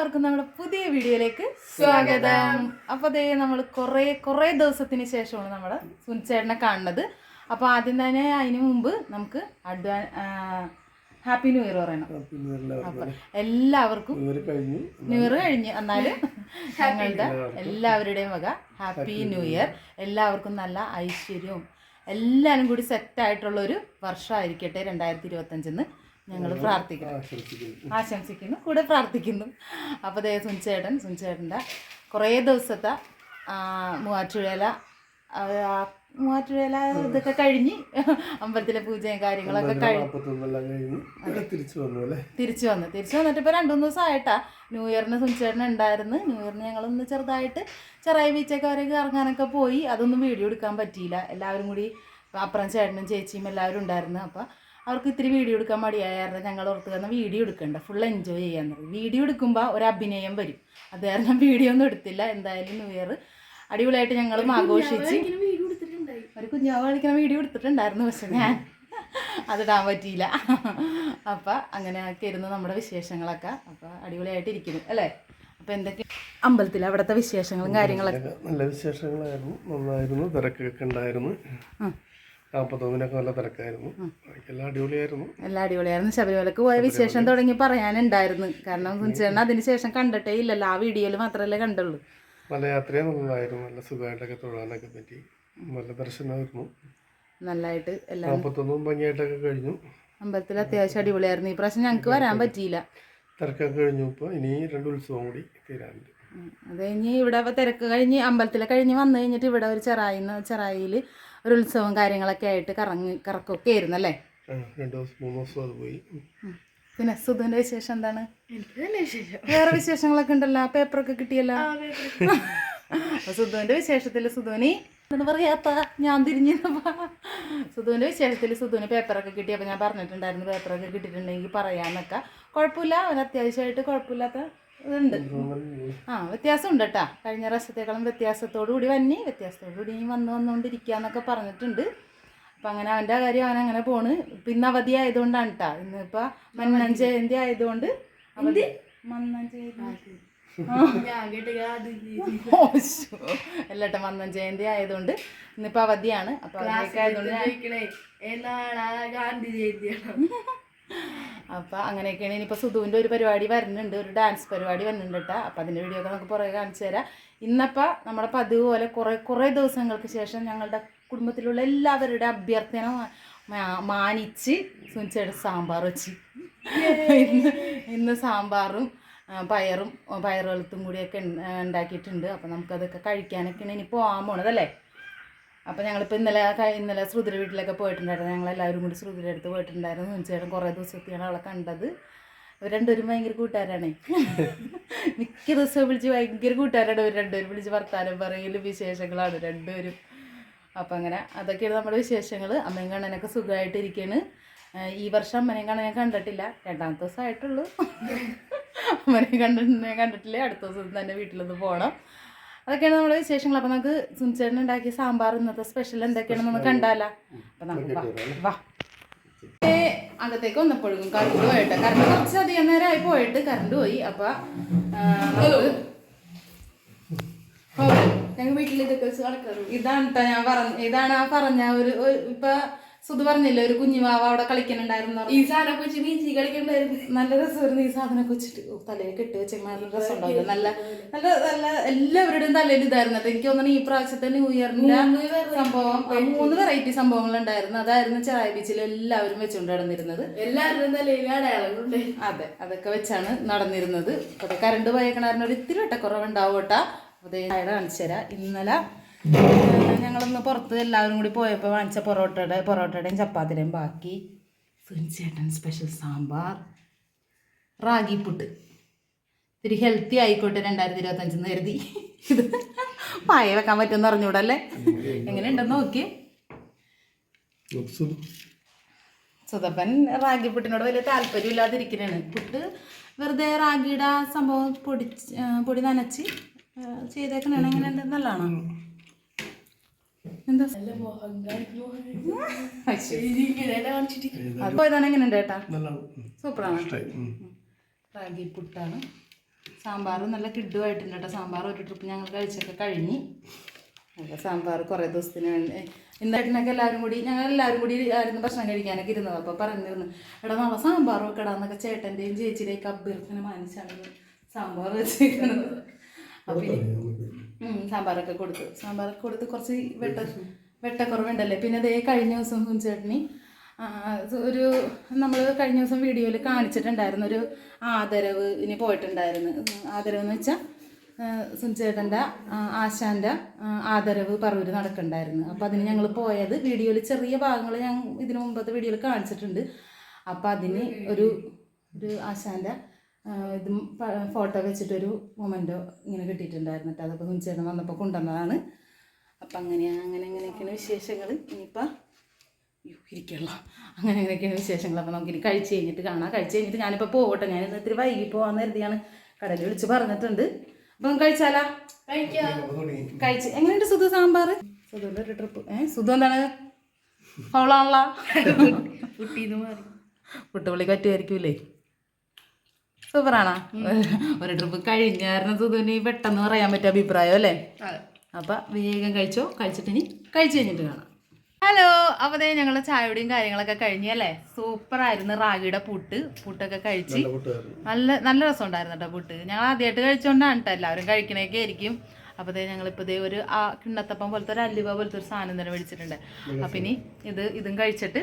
എല്ലാവർക്കും നമ്മുടെ പുതിയ വീഡിയോയിലേക്ക് സ്വാഗതം. അപ്പൊ ദേ നമ്മൾ കുറേ കുറേ ദിവസത്തിന് ശേഷമാണ് നമ്മുടെ സുനിച്ചേട്ടനെ കാണുന്നത്. അപ്പൊ ആദ്യം തന്നെ അതിന് മുമ്പ് നമുക്ക് അഡ്വാൻ ഹാപ്പി ന്യൂ ഇയർ പറയണം. എല്ലാവർക്കും അപ്പൊ എല്ലാവർക്കും കഴിഞ്ഞു. ന്യൂ ഇയർ കഴിഞ്ഞ്. എന്നാലും ഞങ്ങളുടെ എല്ലാവരുടെയും വക ഹാപ്പി ന്യൂ ഇയർ. എല്ലാവർക്കും നല്ല ഐശ്വര്യവും. എല്ലാവരും കൂടി സെറ്റ് ആയിട്ടുള്ള ഒരു വർഷമായിരിക്കട്ടെ രണ്ടായിരത്തി ഇരുപത്തഞ്ചെന്ന്. ഞങ്ങൾ പ്രാർത്ഥിക്കുന്നു. ആശംസിക്കുന്നു. കൂടെ പ്രാർത്ഥിക്കുന്നു. അപ്പോൾ ദേ സുൻചേട്ടൻ സുൻചേട്ടന്റെ കുറേ ദിവസത്തെ മൂവാറ്റുവേല മൂവാറ്റുവേല ഇതൊക്കെ കഴിഞ്ഞ് അമ്പലത്തിലെ പൂജയും കാര്യങ്ങളൊക്കെ കഴിഞ്ഞ് കഴിഞ്ഞു തിരിച്ചു വന്നു തിരിച്ചു വന്നു. തിരിച്ചു വന്നിട്ട് ഇപ്പോൾ രണ്ടു മൂന്ന് ദിവസമായിട്ടാ. ന്യൂ ഇയറിന് സുനിച്ചേട്ടൻ ഉണ്ടായിരുന്നു. ന്യൂ ഇയറിന് ഞങ്ങളൊന്ന് ചെറുതായിട്ട് ചെറായി ബീച്ചൊക്കെ വരെയൊക്കെ ഇറങ്ങാനൊക്കെ പോയി. അതൊന്നും വീഡിയോ എടുക്കാൻ പറ്റിയില്ല. എല്ലാവരും കൂടി അപ്പുറം ചേട്ടനും ചേച്ചിയും എല്ലാവരും ഉണ്ടായിരുന്നു. അപ്പോൾ അവർക്ക് ഇത്തിരി വീഡിയോ എടുക്കാൻ മടിയായിരുന്നു ഞങ്ങൾ ഓർത്ത് കാരണം വീഡിയോ എടുക്കണ്ട. ഫുൾ എൻജോയ് ചെയ്യാൻ തുടങ്ങി. വീഡിയോ എടുക്കുമ്പോൾ ഒരു അഭിനയം വരും. അത് കാരണം വീഡിയോ ഒന്നും എടുത്തില്ല. എന്തായാലും ന്യൂ ഇയർ അടിപൊളിയായിട്ട് ഞങ്ങൾ ആഘോഷിച്ച് ഒരു കുഞ്ഞാവ് കളിക്കുന്ന വീഡിയോ എടുത്തിട്ടുണ്ടായിരുന്നു. പക്ഷെ ഞാൻ അതിടാൻ പറ്റിയില്ല. അപ്പം അങ്ങനെയൊക്കെ ഇരുന്ന് നമ്മുടെ വിശേഷങ്ങളൊക്കെ. അപ്പം അടിപൊളിയായിട്ട് ഇരിക്കുന്നു. അല്ലേ? അപ്പം എന്തൊക്കെ? അമ്പലത്തിൽ അവിടുത്തെ വിശേഷങ്ങളും കാര്യങ്ങളൊക്കെ. നല്ല വിശേഷങ്ങളായിരുന്നു. നന്നായിരുന്നു. തിരക്കൊക്കെ ഉണ്ടായിരുന്നു. നാൽപ്പത്തൊന്നിനൊക്കെ നല്ല തിരക്കായിരുന്നു. അടിപൊളിയായിരുന്നു. എല്ലാം അടിപൊളിയായിരുന്നു. ശബരിമലക്ക് പോയ വിശേഷം തുടങ്ങി പറയാനുണ്ടായിരുന്നു. കാരണം കുഞ്ചേട്ടൻ അതിന് ശേഷം കണ്ടിട്ടേ ഇല്ലല്ലോ. ആ വീഡിയോയിൽ മാത്രമല്ലേ കണ്ടുള്ളൂ. നല്ല യാത്രയും നല്ലതായിരുന്നു നല്ല സുഖമായിട്ടൊക്കെ തൊഴാനൊക്കെ പറ്റി. നല്ല ദർശനമായിരുന്നു. നല്ലതായിട്ട് എല്ലാം നാൽപ്പത്തൊന്നും ഭംഗിയായിട്ടൊക്കെ കഴിഞ്ഞു. അമ്പലത്തിൽ അത്യാവശ്യം അടിപൊളിയായിരുന്നു. ഈ പ്രാവശ്യം ഞങ്ങൾക്ക് വരാൻ പറ്റിയില്ല. തിരക്കൊക്കെ കഴിഞ്ഞു. ഇപ്പോൾ ഇനി രണ്ട് ഉത്സവം കൂടി തീരാനുണ്ട്. അത് കഴിഞ്ഞ് ഇവിടെ തിരക്ക് കഴിഞ്ഞ് അമ്പലത്തിലെ കഴിഞ്ഞ് വന്നു കഴിഞ്ഞിട്ട് ഇവിടെ ഒരു ചെറായി ചെറായിൽ ഒരു ഉത്സവം കാര്യങ്ങളൊക്കെ ആയിട്ട് കറങ്ങി കറക്കൊക്കെ ആയിരുന്നു അല്ലേ. പിന്നെ സുധുവിന്റെ വിശേഷം എന്താണ്? വേറെ വിശേഷങ്ങളൊക്കെ ഉണ്ടല്ലോ? പേപ്പറൊക്കെ കിട്ടിയല്ലോ? അപ്പൊ സുധുവിന്റെ വിശേഷത്തിൽ സുധുവിന് പറയാത്ത ഞാൻ തിരിഞ്ഞിരുന്നപ്പാ സുധുവിന്റെ വിശേഷത്തിൽ സുധുവിന് പേപ്പറൊക്കെ കിട്ടി. അപ്പൊ ഞാൻ പറഞ്ഞിട്ടുണ്ടായിരുന്നു പേപ്പറൊക്കെ കിട്ടിയിട്ടുണ്ടെങ്കിൽ പറയാന്നൊക്കെ. കുഴപ്പമില്ല അവന് അത്യാവശ്യമായിട്ട് കുഴപ്പമില്ലാത്ത ഇതുണ്ട്. ആ വ്യത്യാസമുണ്ട് കേട്ടാ കഴിഞ്ഞ പ്രാവശ്യത്തേക്കാളും വ്യത്യാസത്തോടു കൂടി വന്നി. വ്യത്യാസത്തോടു കൂടി ഇനി വന്ന് വന്നുകൊണ്ടിരിക്കുകയെന്നൊക്കെ പറഞ്ഞിട്ടുണ്ട്. അപ്പം അങ്ങനെ അവന്റെ കാര്യം അവൻ അങ്ങനെ പോണ്. പിന്നെ അവധി ആയതുകൊണ്ടാണ് കേട്ടാ ഇന്നിപ്പോൾ മന്നൻ ജയന്തി ആയതുകൊണ്ട് അവധി മന്നൻ ജയന്തി. അല്ലട്ടെ മന്നാം ജയന്തി ആയതുകൊണ്ട് ഇന്നിപ്പോ അവധിയാണ്. അപ്പൊ ആയതുകൊണ്ട് ആയതുകൊണ്ട് ഞാൻ അപ്പോൾ അങ്ങനെയൊക്കെയാണ് ഇനിയിപ്പോൾ സുധുവിന്റെ ഒരു പരിപാടി വരുന്നുണ്ട് ഒരു ഡാൻസ് പരിപാടി വരുന്നുണ്ട് കേട്ടോ. അപ്പോൾ അതിന്റെ വീഡിയോ ഒക്കെ നമുക്ക് പുറകെ കാണിച്ചു തരാം. ഇന്നപ്പോൾ നമ്മുടെ പതിവ് പോലെ കുറേ കുറേ ദിവസങ്ങൾക്ക് ശേഷം ഞങ്ങളുടെ കുടുംബത്തിലുള്ള എല്ലാവരുടെ അഭ്യർത്ഥന മാനിച്ച് സുനിച്ചയുടെ സാമ്പാർ വെച്ച്. ഇന്ന് ഇന്ന് സാമ്പാറും പയറും പയർ പയറ് വെളുത്തും കൂടിയൊക്കെ ഉണ്ടാക്കിയിട്ടുണ്ട്. അപ്പോൾ നമുക്കതൊക്കെ കഴിക്കാനൊക്കെയാണ് ഇനി പോകാൻ പോണതല്ലേ? അപ്പോൾ ഞങ്ങളിപ്പോൾ ഇന്നലെ ഇന്നലെ ശ്രുതിര വീട്ടിലൊക്കെ പോയിട്ടുണ്ടായിരുന്നു. ഞങ്ങൾ എല്ലാവരും കൂടി ശ്രുതിര അടുത്ത് പോയിട്ടുണ്ടായിരുന്നു. ചേട്ടൻ കുറേ ദിവസത്തെയാണ് അവളെ കണ്ടത്. ഇവർ രണ്ടുപേരും ഭയങ്കര കൂട്ടുകാരാണേ. മിക്ക ദിവസവും വിളിച്ച് ഭയങ്കര കൂട്ടുകാരാണ് ഇവർ രണ്ടുപേരും. വിളിച്ച് വർത്താനം പറയലും വിശേഷങ്ങളാണ് രണ്ടുപേരും. അപ്പം അങ്ങനെ അതൊക്കെയാണ് നമ്മുടെ വിശേഷങ്ങൾ അമ്മയും കണ്ണനൊക്കെ സുഖമായിട്ടിരിക്കുകയാണ് ഈ വർഷം അമ്മനെയും ഞാൻ കണ്ടിട്ടില്ല. രണ്ടാമത്തെ ദിവസമായിട്ടുള്ളൂ. ഞാൻ കണ്ടിട്ടില്ല? അടുത്ത ദിവസം തന്നെ വീട്ടിലൊന്ന് പോകണം അതൊക്കെയാണ് നമ്മുടെ വിശേഷങ്ങൾ. അപ്പം നമുക്ക് സുനിച്ചേട്ടൻ ഉണ്ടാക്കിയ സാമ്പാർ ഇന്നത്തെ സ്പെഷ്യൽ എന്തൊക്കെയാണെന്ന് കണ്ടാല? അപ്പം നമുക്ക് വാ അകത്തേക്ക് വന്നപ്പോഴും കറണ്ട് പോയിട്ട് കറണ്ട് കുറച്ച് അധികം നേരമായി പോയിട്ട് കറണ്ട് പോയി. അപ്പൊ ഞങ്ങൾ വീട്ടിൽ ഇതൊക്കെ വെച്ച് നടക്കാറുള്ളൂ. ഇതാണ് ഞാൻ പറഞ്ഞ ഇതാണ് ആ പറഞ്ഞ ഒരു- ഇപ്പൊ സുധു പറഞ്ഞില്ലേ ഒരു കുഞ്ഞുമാവ അവിടെ കളിക്കുന്നുണ്ടായിരുന്നു ഈ സാധനം വെച്ച് ബീച്ചിൽ കളിക്കണ്ടായിരുന്നു നല്ല രസമായിരുന്നു ഈ സാധനമൊക്കെ വെച്ചിട്ട് തലയിൽ കെട്ടി വെച്ച് നല്ല രസമുണ്ടാവില്ല നല്ല നല്ല നല്ല എല്ലാവരുടെയും തലയിൽ ഇതായിരുന്നു. എനിക്ക് തോന്നുന്നു ഈ പ്രാവശ്യത്തെ ന്യൂ ഇയറിന്റെ സംഭവം മൂന്ന് വെറൈറ്റി സംഭവങ്ങൾ ഉണ്ടായിരുന്നു അതായിരുന്നു ചായ ബീച്ചിൽ എല്ലാവരും വെച്ചുകൊണ്ട് നടന്നിരുന്നത്. എല്ലാവരുടെയും തലയിൽ അടയാളങ്ങളുണ്ട്. അതെ അതൊക്കെ വെച്ചാണ് നടന്നിരുന്നത്. അപ്പൊ കറണ്ട് പോയേക്കണായിരുന്നു. ഒരു ഇത്തിരി വട്ടക്കുറവുണ്ടാവും കേട്ടാ. അതെ കാണിച്ചു തരാം. ഇന്നലെ ഞങ്ങളൊന്ന് പുറത്ത് എല്ലാവരും കൂടി പോയപ്പോൾ വാങ്ങിച്ച പൊറോട്ടയുടെ പൊറോട്ടയുടെയും ചപ്പാത്തിയുടെയും ബാക്കി. സുനിച്ചേട്ടൻ സ്പെഷ്യൽ സാമ്പാർ. റാഗി പുട്ട്. ഇത്തിരി ഹെൽത്തി ആയിക്കോട്ടെ രണ്ടായിരത്തി ഇരുപത്തഞ്ചെന്ന് കരുതി. ഇത് പായ വെക്കാൻ പറ്റുമെന്ന് അറിഞ്ഞൂടല്ലേ എങ്ങനെയുണ്ടെന്ന് നോക്കി സുതപ്പൻ റാഗി പുട്ടിനോട് വലിയ താല്പര്യം ഇല്ലാതിരിക്കണാണ് പുട്ട് വെറുതെ റാഗിയുടെ സംഭവം പൊടി പൊടി നനച്ച് ആ, ചെയ്തേക്കണാണ്. എങ്ങനെയുണ്ട്? നല്ലതാണോ? എന്താ? ചേട്ടാ നല്ലതാണ് സൂപ്പറാണ്. റാഗി പുട്ടാണ്. സാമ്പാർ നല്ല കിഡുമായിട്ടുണ്ട് കേട്ടോ. സാമ്പാർ ഒരു ട്രിപ്പ് ഞങ്ങൾ കഴിച്ചൊക്കെ കഴിഞ്ഞ്. അപ്പോൾ സാമ്പാർ കുറേ ദിവസത്തിന് വേണ്ടി. ഇന്നേട്ടനൊക്കെ എല്ലാവരും കൂടി ഞങ്ങൾ എല്ലാവരും കൂടി ആയിരുന്നു ഭക്ഷണം കഴിക്കാനൊക്കെ ഇരുന്നത്. അപ്പോൾ പറഞ്ഞിരുന്നു എടാ നാളെ സാമ്പാർ വെക്കടാന്നൊക്കെ ചേട്ടന്റെയും ചേച്ചിയുടെയൊക്കെ അഭ്യർത്ഥന മാനിച്ചാണ് സാമ്പാർ വെച്ചിരിക്കുന്നത്. അപ്പോൾ സാമ്പാറൊക്കെ കൊടുത്തു. സാമ്പാറൊക്കെ കൊടുത്ത് കുറച്ച് വെട്ട വെട്ടക്കുറവുണ്ടല്ലേ? പിന്നെ അതേ കഴിഞ്ഞ ദിവസം കുഞ്ചേട്ടനി ഒരു നമ്മൾ കഴിഞ്ഞ ദിവസം വീഡിയോയിൽ കാണിച്ചിട്ടുണ്ടായിരുന്നു. ഒരു ആദരവ് ഇനി പോയിട്ടുണ്ടായിരുന്നു. ആദരവ് എന്ന് വെച്ചാൽ സുഞ്ചേട്ടന്റെ ആശാന്റെ ആദരവ് പറവൂർ നടക്കണ്ടായിരുന്നു. അപ്പോൾ അതിന് ഞങ്ങൾ പോയത് വീഡിയോയിൽ ചെറിയ ഭാഗങ്ങൾ ഞാൻ ഇതിനു മുമ്പത്തെ വീഡിയോയിൽ കാണിച്ചിട്ടുണ്ട്. അപ്പോൾ അതിന് ഒരു ഒരു ആശാന്റെ ഇതും ഫോട്ടോ വെച്ചിട്ടൊരു മൊമെന്റോ ഇങ്ങനെ കിട്ടിയിട്ടുണ്ടായിരുന്നു കേട്ടോ അതപ്പോൾ സുഞ്ചേട്ടൻ വന്നപ്പോൾ കൊണ്ടുവന്നതാണ്. അപ്പം അങ്ങനെയാണ് അങ്ങനെ അങ്ങനെയൊക്കെയാണ് വിശേഷങ്ങൾ ഇനിയിപ്പോൾ ഇരിക്കുള്ളൂ അങ്ങനെ അങ്ങനെയൊക്കെയാണ് വിശേഷങ്ങൾ അപ്പോൾ നമുക്കിനി കഴിച്ച് കഴിഞ്ഞിട്ട് കാണാം. കഴിച്ച് കഴിഞ്ഞിട്ട് ഞാനിപ്പോൾ പോകട്ടെ ഞാൻ ഇന്ന് ഇത്തിരി വൈകി പോകാമെന്ന് കരുതിയാണ് കടലിൽ വിളിച്ച് പറഞ്ഞിട്ടുണ്ട്. അപ്പം കഴിച്ചാലാ? കഴിക്കാം. കഴിച്ച്. എങ്ങനെയുണ്ട് സുധു സാമ്പാർ സുധുവിന്റെ ഒരു ട്രിപ്പ് ഏ സുധു എന്താണ്? മാറി. പുട്ടുപുള്ളിക്ക് പറ്റുമായിരിക്കൂലേ സൂപ്പറാണോ. ഒരു ട്രിപ്പ് കഴിഞ്ഞായിരുന്നു സുധുവിന് പെട്ടെന്ന് പറയാൻ പറ്റിയ അഭിപ്രായം അല്ലേ? അപ്പൊ വേഗം കഴിച്ചോ? കഴിച്ചിട്ട് ഇനി കഴിച്ചു കഴിഞ്ഞിട്ട് കാണാം. ഹലോ അപ്പോൾ ദേ ഞങ്ങളുടെ ചായയുടെയും കാര്യങ്ങളൊക്കെ കഴിഞ്ഞു അല്ലേ? സൂപ്പറായിരുന്നു റാഗിയുടെ പുട്ട്. പുട്ടൊക്കെ കഴിച്ച് നല്ല നല്ല രസം ഉണ്ടായിരുന്നു കേട്ടോ പുട്ട്. ഞങ്ങൾ ആദ്യമായിട്ട് കഴിച്ചുകൊണ്ടാണ് കേട്ടോ എല്ലാവരും കഴിക്കണേക്കെ ആയിരിക്കും. അപ്പോൾ ദേ ഞങ്ങളിപ്പോൾ ദേ ഒരു ആ കിണ്ണത്തപ്പം പോലത്തെ ഒരു അല്ലുവ പോലത്തെ ഒരു സാധനം തന്നെ മേടിച്ചിട്ടുണ്ട്. അപ്പം ഇനി ഇത് ഇതും കഴിച്ചിട്ട്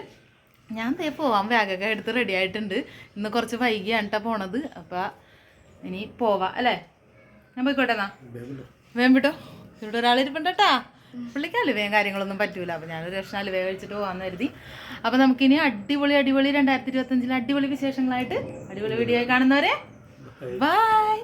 ഞാൻ ദേ പോവാൻ ബാഗൊക്കെ എടുത്ത് റെഡി ആയിട്ടുണ്ട്. ഇന്ന് കുറച്ച് വൈകിയാണ് കേട്ടോ പോണത്. അപ്പം ഇനി പോവാം. അല്ലേ? ഞാൻ പോയിക്കോട്ടെ എന്നാ? വേം വിട്ടോ. ഇവിടെ ഒരാളിരിപ്പുണ്ടട്ടാ പുള്ളിക്ക് അലുവയും കാര്യങ്ങളൊന്നും പറ്റൂല. അപ്പം ഞാനൊരു ലക്ഷം അലുവ കഴിച്ചിട്ട് പോകാമെന്ന് കരുതി. അപ്പം നമുക്കിനി അടിപൊളി അടിപൊളി രണ്ടായിരത്തി ഇരുപത്തഞ്ചിൽ അടിപൊളി വിശേഷങ്ങളായിട്ട് അടിപൊളി വീഡിയോ കാണുന്നവരെ ബൈ